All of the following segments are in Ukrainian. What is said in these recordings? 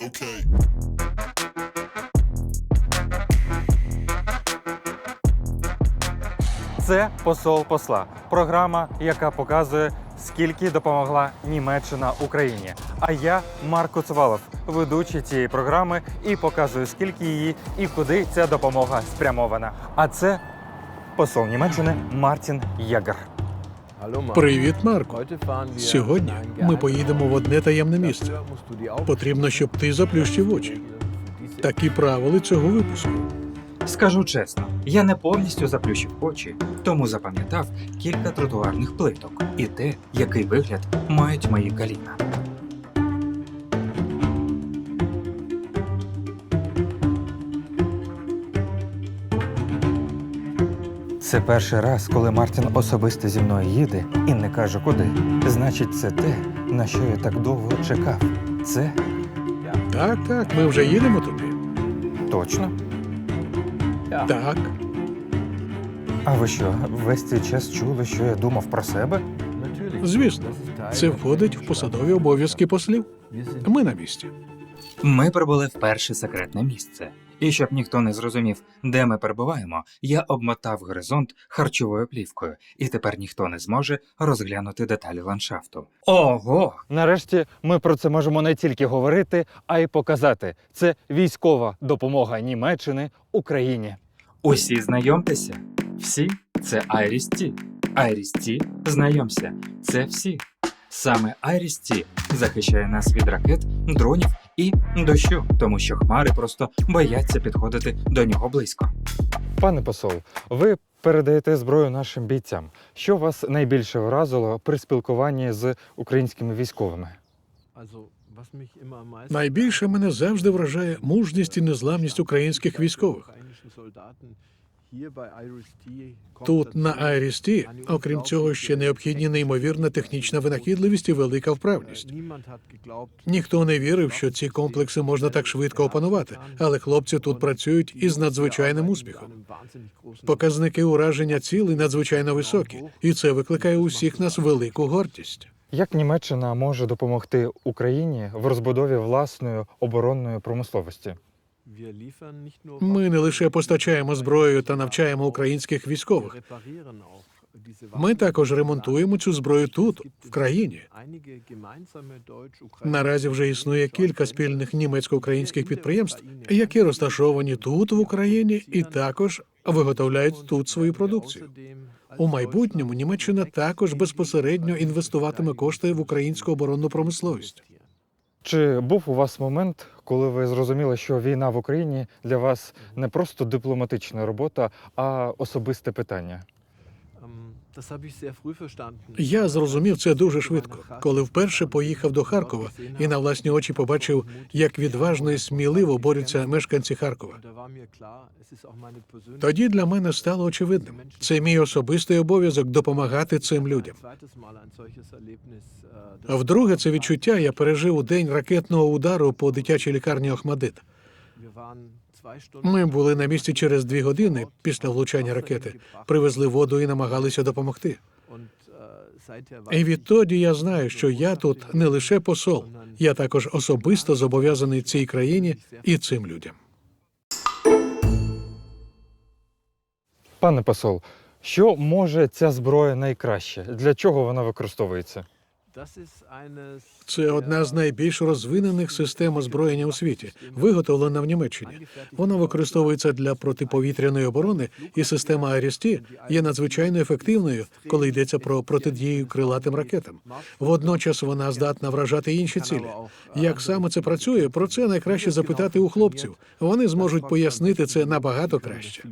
Okay. Це посол посла. Програма, яка показує, скільки допомогла Німеччина Україні. А я Марко Цувалов, ведучий цієї програми, і показую, скільки її і куди ця допомога спрямована. А це посол Німеччини Мартін Ягер. Привіт, Марко. Сьогодні ми поїдемо в одне таємне місце. Потрібно, щоб ти заплющив очі. Такі правила цього випуску. Скажу чесно, я не повністю заплющив очі, тому запам'ятав кілька тротуарних плиток і те, який вигляд мають мої коліна. Це перший раз, коли Мартін особисто зі мною їде і не каже куди. Значить, це те, на що я так довго чекав. Це Так, так, ми вже їдемо туди. точно. Так, А ви що, весь цей час чули, що я думав про себе? звісно, це входить в посадові обов'язки послів. Ми на місці. Ми прибули в перше секретне місце. І щоб ніхто не зрозумів, де ми перебуваємо, я обмотав горизонт харчовою плівкою, і тепер ніхто не зможе розглянути деталі ландшафту. Ого! Нарешті ми про це можемо не тільки говорити, а й показати. Це військова допомога Німеччини Україні. Усі знайомтеся. Всі це Айріс Ті. Айріс Ті, знайомся. Це всі. Саме Айріс Ті захищає нас від ракет, дронів і дощу, тому що хмари просто бояться підходити до нього близько. Пане посол, ви передаєте зброю нашим бійцям. Що вас найбільше вразило при спілкуванні з українськими військовими? Найбільше мене завжди вражає мужність і незламність українських військових. Тут на Айрісті, окрім цього, ще необхідні неймовірна технічна винахідливість і велика вправність. Ніхто не вірив, що ці комплекси можна так швидко опанувати, але хлопці тут працюють із надзвичайним успіхом. Показники ураження цілей надзвичайно високі, і це викликає у всіх нас велику гордість. Як Німеччина може допомогти Україні в розбудові власної оборонної промисловості? Ми не лише постачаємо зброю та навчаємо українських військових. Ми також ремонтуємо цю зброю тут, в країні. Наразі вже існує кілька спільних німецько-українських підприємств, які розташовані тут, в Україні, і також виготовляють тут свою продукцію. У майбутньому Німеччина також безпосередньо інвестуватиме кошти в українську оборонну промисловість. Чи був у вас момент, коли ви зрозуміли, що війна в Україні для вас не просто дипломатична робота, а особисте питання? Я зрозумів це дуже швидко, коли вперше поїхав до Харкова і на власні очі побачив, як відважно і сміливо борються мешканці Харкова. Тоді для мене стало очевидним. Це мій особистий обов'язок допомагати цим людям. А Вдруге, це відчуття я пережив у день ракетного удару по дитячій лікарні Охмадит. Ми були на місці через дві години після влучання ракети, привезли воду і намагалися допомогти. І відтоді я знаю, що я тут не лише посол, я також особисто зобов'язаний цій країні і цим людям. Пане посол, що може ця зброя найкраще? Для чого вона використовується? Це одна з найбільш розвинених систем озброєння у світі, виготовлена в Німеччині. Вона використовується для протиповітряної оборони, і система Арісті є надзвичайно ефективною, коли йдеться про протидію крилатим ракетам. Водночас вона здатна вражати інші цілі. Як саме це працює, про це найкраще запитати у хлопців. Вони зможуть пояснити це набагато краще.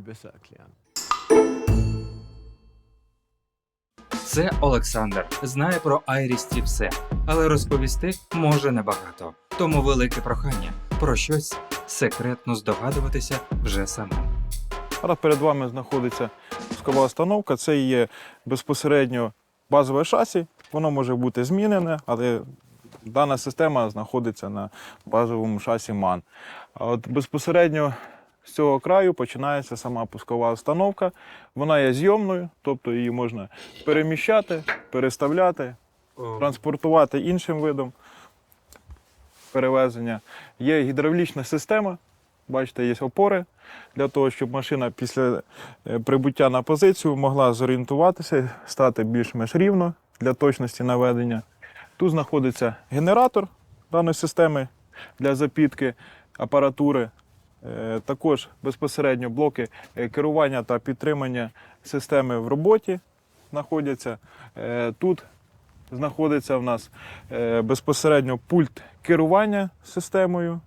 Це Олександр знає про Айрісті все, але розповісти може небагато. Тому велике прохання про щось секретно здогадуватися вже самим. Зараз перед вами знаходиться пускова установка. Це є безпосередньо базове шасі. Воно може бути змінене, але дана система знаходиться на базовому шасі MAN. А от безпосередньо з цього краю починається сама пускова установка. Вона є зйомною, тобто її можна переміщати, переставляти, транспортувати іншим видом. перевезення. Є гідравлічна система. Бачите, є опори для того, щоб машина після е, прибуття на позицію могла зорієнтуватися, стати більш-менш рівно для точності наведення. Тут знаходиться генератор даної системи для запітки апаратури. Е, Також безпосередньо блоки е, керування та підтримання системи в роботі знаходяться. Е, Тут знаходиться в нас безпосередньо пульт керування системою,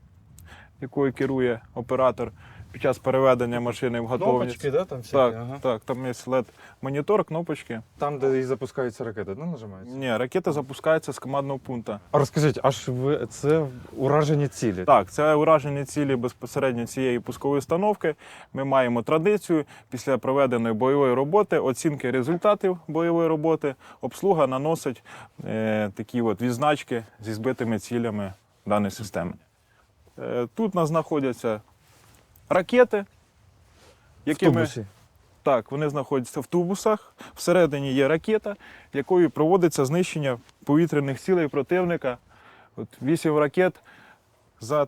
якою керує оператор під час переведення машини в готовність. да, там Так, так, там є led монітор, кнопочки. Там, де і запускаються ракети, ну нажимається. Ні, ракета запускається з командного пункту. А розкажіть, аж ви це уражені цілі? Так, це уражені цілі безпосередньо цієї пускової установки. Ми маємо традицію після проведеної бойової роботи, оцінки результатів бойової роботи, обслуга наносить е, такі от відзначки зі збитими цілями даної системи. Е, тут у нас знаходяться ракети, які Тубусі. так, вони знаходяться в тубусах. Всередині є ракета, якою проводиться знищення повітряних цілей противника. От 8 ракет за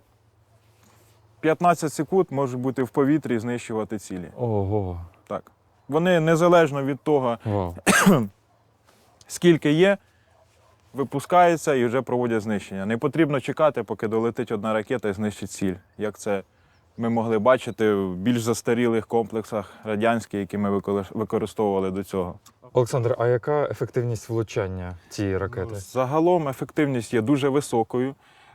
15 секунд можуть бути в повітрі і знищувати цілі. Ого. Так. Вони незалежно від того, Вау. скільки є, випускаються і вже проводять знищення. Не потрібно чекати, поки долетить одна ракета і знищить ціль. Як це ми могли бачити в більш застарілих комплексах радянських, які ми використовували до цього. Олександр, а яка ефективність влучання цієї ракети? Загалом ефективність є дуже високою.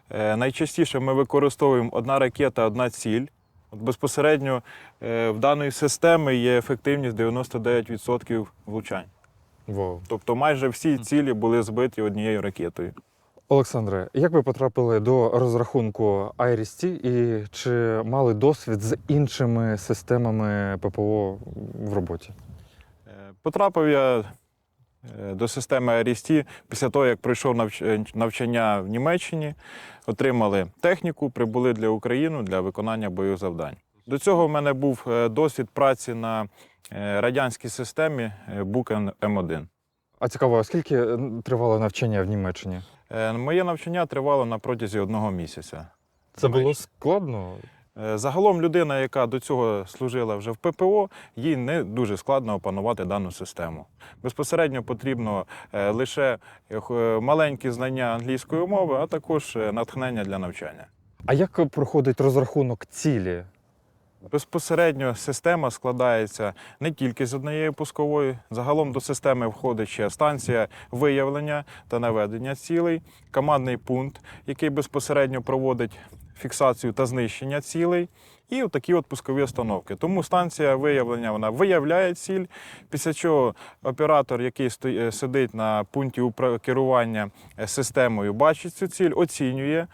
Е, Найчастіше ми використовуємо одна ракета, одна ціль. От безпосередньо е, в даної системи є ефективність 99% влучань. Вау. Тобто майже всі цілі були збиті однією ракетою. Олександре, як ви потрапили до розрахунку IRIS-T і чи мали досвід з іншими системами ППО в роботі? Е, Потрапив я е, до системи Арісті після того, як пройшов навчання в Німеччині, отримали техніку, прибули для України для виконання бойових завдань. До цього в мене був е, досвід праці на е, радянській системі е, Букен М1. А цікаво, а скільки е, тривало навчання в Німеччині? Е, Моє навчання тривало на протязі одного місяця. Це було складно. Е, Загалом людина, яка до цього служила вже в ППО, їй не дуже складно опанувати дану систему. Безпосередньо потрібно е, лише маленькі знання англійської мови, а також натхнення для навчання. А як проходить розрахунок цілі? Безпосередньо система складається не тільки з однієї пускової. Загалом до системи входить ще станція виявлення та наведення цілей, командний пункт, який безпосередньо проводить фіксацію та знищення цілей. І такі от пускові установки. Тому станція виявлення вона виявляє ціль, після чого оператор, який сто- е, сидить на пункті керування е, системою, бачить цю ціль, оцінює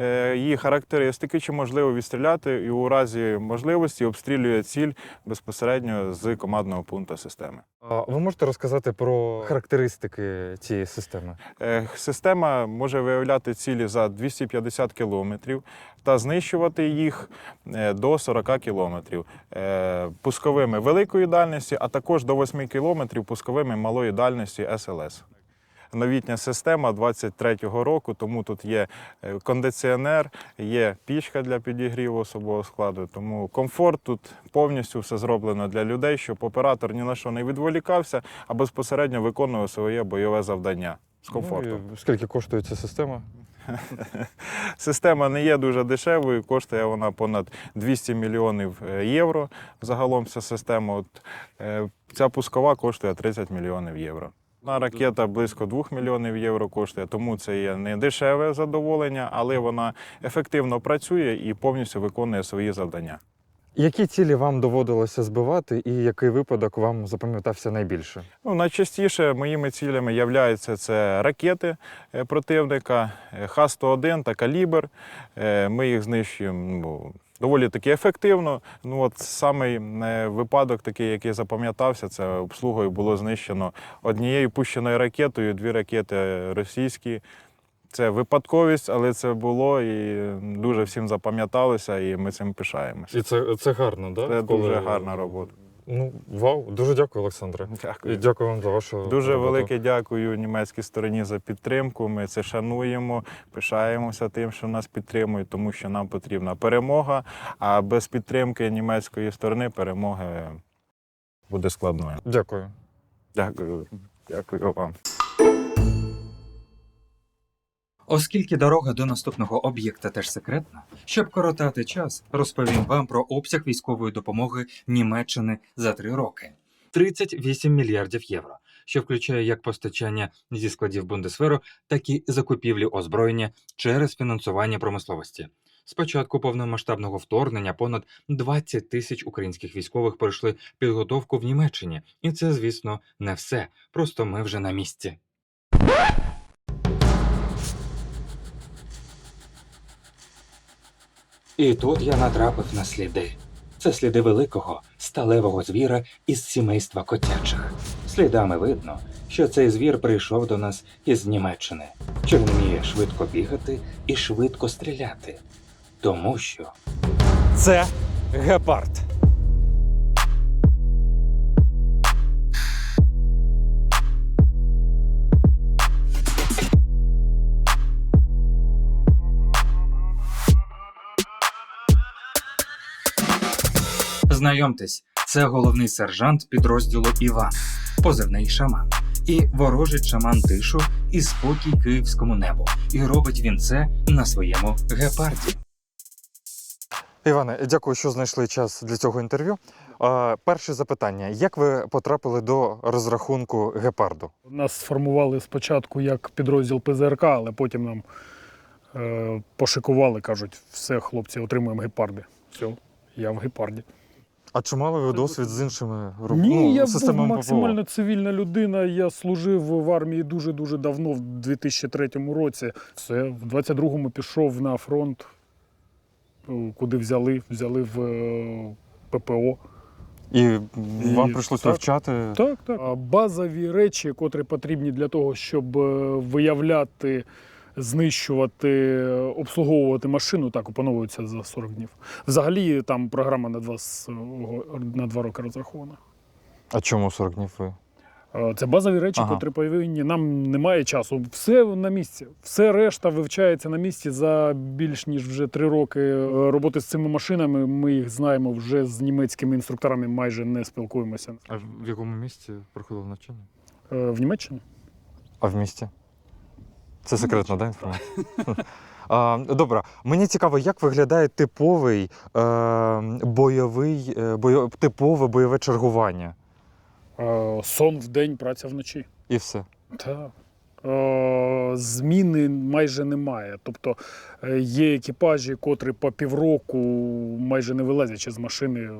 е, її характеристики, чи можливо відстріляти, і у разі можливості обстрілює ціль безпосередньо з командного пункту системи. А Ви можете розказати про характеристики цієї системи? Система може виявляти цілі за 250 кілометрів та знищувати їх до 40 кілометрів е, пусковими великої дальності, а також до 8 кілометрів пусковими малої дальності СЛС. Новітня система 23-го року, тому тут є е, кондиціонер, є пічка для підігріву особового складу. Тому комфорт тут повністю все зроблено для людей, щоб оператор ні на що не відволікався, а безпосередньо виконував своє бойове завдання з комфортом. Ну, і скільки коштує ця система? Система не є дуже дешевою, коштує вона понад 200 мільйонів е, євро. Загалом ця система. От, е, ця пускова коштує 30 мільйонів євро. На ракета близько 2 мільйонів євро коштує, тому це є не дешеве задоволення, але вона ефективно працює і повністю виконує свої завдання. Які цілі вам доводилося збивати, і який випадок вам запам'ятався найбільше? Ну, найчастіше моїми цілями являються це ракети е, противника, е, Х-101 та калібр. Е, Ми їх знищуємо ну, доволі таки ефективно. Ну, от самий випадок, такий, який запам'ятався, це обслугою було знищено однією пущеною ракетою, дві ракети російські. Це випадковість, але це було і дуже всім запам'яталося, і ми цим пишаємося. І це, це гарно, да? Це дуже гарна робота. Ну, вау, дуже дякую, Олександре. Дякую. І дякую вам за вашу Дуже роботу. велике дякую німецькій стороні за підтримку. Ми це шануємо, пишаємося тим, що нас підтримують, тому що нам потрібна перемога. А без підтримки німецької сторони перемоги буде складною. Дякую. Дякую, дякую вам. Оскільки дорога до наступного об'єкта теж секретна, щоб коротати час, розповім вам про обсяг військової допомоги Німеччини за три роки: 38 мільярдів євро, що включає як постачання зі складів Бундесверу, так і закупівлі озброєння через фінансування промисловості. З початку повномасштабного вторгнення понад 20 тисяч українських військових пройшли підготовку в Німеччині, і це, звісно, не все. Просто ми вже на місці. І тут я натрапив на сліди. Це сліди великого сталевого звіра із сімейства котячих. Слідами видно, що цей звір прийшов до нас із Німеччини, що вміє швидко бігати і швидко стріляти. Тому що Це гепард. Знайомтесь, це головний сержант підрозділу Іван, позивний шаман. І ворожить шаман тишу і спокій київському небу. І робить він це на своєму гепарді. Іване, дякую, що знайшли час для цього інтерв'ю. Перше запитання: як ви потрапили до розрахунку гепарду? Нас сформували спочатку як підрозділ ПЗРК, але потім нам е, пошикували, кажуть, все, хлопці, отримуємо гепарди. Все, я в гепарді. А чи мали ви досвід з іншими Ні, ну, я був системами максимально цивільна людина. Я служив в армії дуже-дуже давно, в 2003 році. Все, в 22-му пішов на фронт, е, куди взяли, взяли в е, ППО. І, І- вам прийшлось так. вивчати. Так, так. А Базові речі, котрі потрібні для того, щоб е, виявляти, знищувати, обслуговувати машину, так опановуються за 40 днів. Взагалі там програма на два, с- на два роки розрахована. А чому 40 днів ви? Е, Це базові речі, Ага. котрі повинні. Нам немає часу. Все на місці. Все решта вивчається на місці за більш ніж вже три роки е, роботи з цими машинами. Ми їх знаємо вже з німецькими інструкторами, майже не спілкуємося. А в якому місці проходили навчання? Е, В Німеччині? А в місті? Це секретна да, інформація? А, Добре, мені цікаво, як виглядає типовий е, бойовий, е, бойо, типове бойове чергування. Е, Сон в день, праця вночі. І все. Так. Е, Зміни майже немає. Тобто е, є екіпажі, котрі по півроку, майже не вилазячи з машини.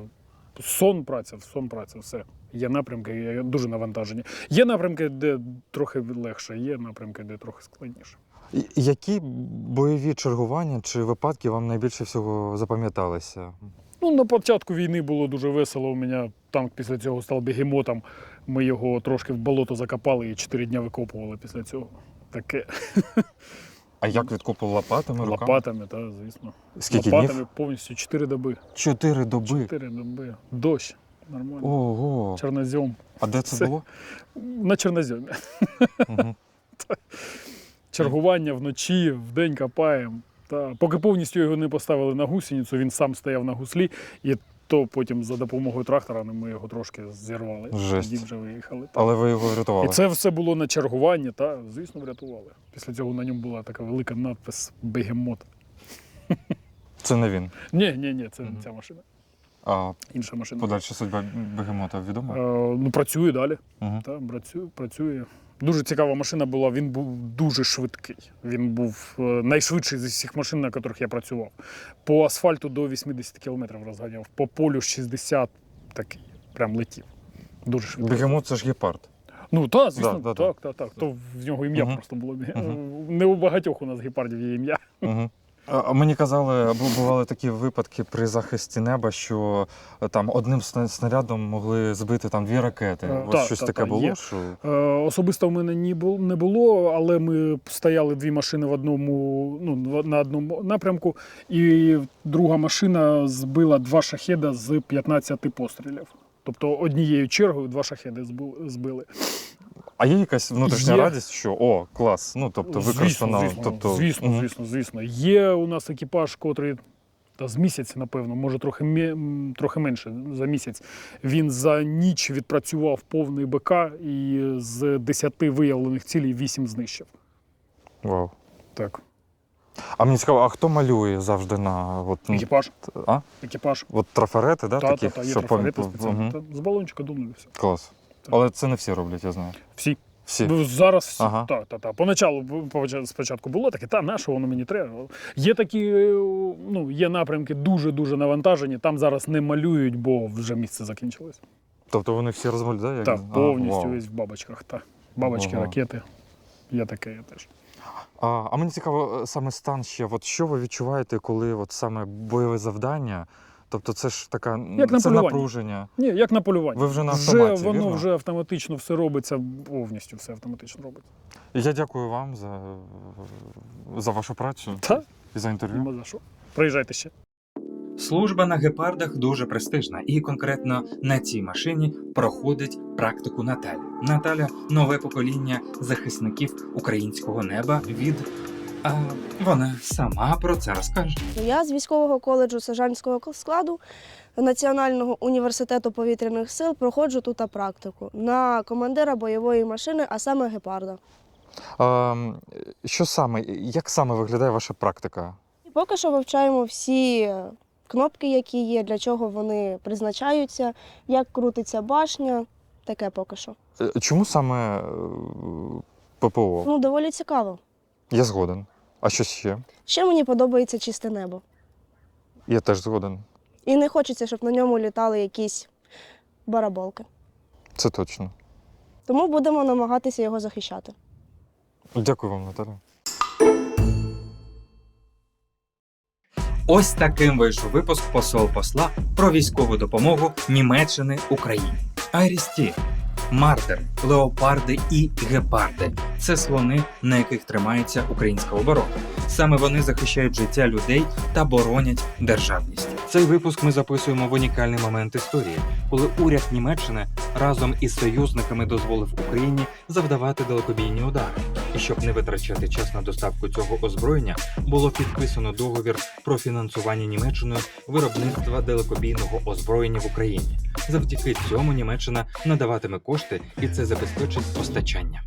Сон праця, сон праця, все. Є напрямки, є дуже навантажені. Є напрямки, де трохи легше, є напрямки, де трохи складніше. Які бойові чергування чи випадки вам найбільше всього запам'яталися? Ну, на початку війни було дуже весело. У мене танк після цього став бегемотом. Ми його трошки в болото закопали і чотири дня викопували після цього. Таке А як відкопували лопатами, руками? лопатами, так, звісно. Скільки Лопатами днів? повністю чотири доби. Чотири доби. Чотири доби. Дощ. Нормально. Ого. Чорнозем. А де це Це- було? На чорноземі. Угу. Чергування вночі, вдень копаємо. Та, поки повністю його не поставили на гусеницю, він сам стояв на гуслі, і то потім за допомогою трактора ми його трошки зірвали. Жесть. Тоді вже виїхали. Та. Але ви його врятували. І це все було на чергуванні, та, звісно, врятували. Після цього на ньому була така велика надпис Бегемот. Це не він. Ні, ні, ні, це Мгм. ця машина. А Інша машина. подальша судьба бегемота відома? Е, ну, працює далі. Угу. Та, працює, працює. Дуже цікава машина була. Він був дуже швидкий. Він був е, найшвидший з усіх машин, на яких я працював. По асфальту до 80 км розганяв, по полю 60 такий. Прям летів. Дуже швидкий. Бегемот це ж гепард. Ну так, звісно, Да, да, да. так, так, так. То в нього ім'я Мгм. просто було. Мгм. Не у багатьох у нас гепардів є ім'я. Угу. А мені казали, бували такі випадки при захисті неба, що е, там одним сна- снарядом могли збити там дві ракети. Е, У так, щось так, таке так, було? є. Що... Е, Особисто в мене ні не було, але ми стояли дві машини в одному, ну, на одному напрямку, і друга машина збила два шахеда з 15 пострілів. Тобто однією чергою два шахеди збили. А є якась внутрішня Є. радість, що о, клас. Ну тобто використано. Звісно, тобто, звісно, звісно, звісно. Є у нас екіпаж, котрий та з місяць, напевно, може трохи, трохи менше за місяць. Він за ніч відпрацював повний БК і з 10 виявлених цілей 8 знищив. Вау. Так. А мені цікаво, а хто малює завжди на от, Екіпаж. а? Екіпаж. От трафарети, да, Та, такі? та, та, є трафарети спеціально. Та, з балончика думали все. Клас. Так. Але це не всі роблять, я знаю. Всі. Всі. Зараз всі. Ага. Та, та, та. Поначалу спочатку було таке, та на що воно мені треба. Є такі, е, ну, є напрямки дуже-дуже навантажені. Там зараз не малюють, бо вже місце закінчилось. Тобто вони всі розмалюють, як- Так, повністю вау. весь в бабочках. Та. Бабочки, Ага. ракети. Є таке я теж. А, а мені цікаво, е, саме стан ще. От що ви відчуваєте, коли от саме бойове завдання? Тобто це ж така Як на це полюванні. напруження. Ні, як на полюванні. Ви вже на вже воно вірно? вже автоматично все робиться, повністю все автоматично робиться. Я дякую вам за, за вашу працю Та, і за інтерв'ю. нема за що. Приїжджайте ще. Служба на гепардах дуже престижна, і конкретно на цій машині проходить практику Наталя. Наталя нове покоління захисників українського неба від. А вона сама про це розкаже. Я з військового коледжу сержантського складу Національного університету повітряних сил проходжу тут практику на командира бойової машини, а саме гепарда. А, що саме, як саме виглядає ваша практика? Поки що вивчаємо всі кнопки, які є, для чого вони призначаються, як крутиться башня. Таке поки що. Е, Чому саме е, ППО? Ну, доволі цікаво. Я згоден. А що ще? Ще мені подобається чисте небо. Я теж згоден. І не хочеться, щоб на ньому літали якісь бараболки. Це точно. Тому будемо намагатися його захищати. Дякую вам, Наталя. Ось таким вийшов випуск посол посла про військову допомогу Німеччини Україні. Айрісті, мартери, леопарди і гепарди це слони, на яких тримається українська оборона. Саме вони захищають життя людей та боронять державність. Цей випуск ми записуємо в унікальний момент історії, коли уряд Німеччини разом із союзниками дозволив Україні завдавати далекобійні удари. І щоб не витрачати час на доставку цього озброєння, було підписано договір про фінансування Німеччиною виробництва далекобійного озброєння в Україні. Завдяки цьому Німеччина надаватиме кошти, і це забезпечить постачання.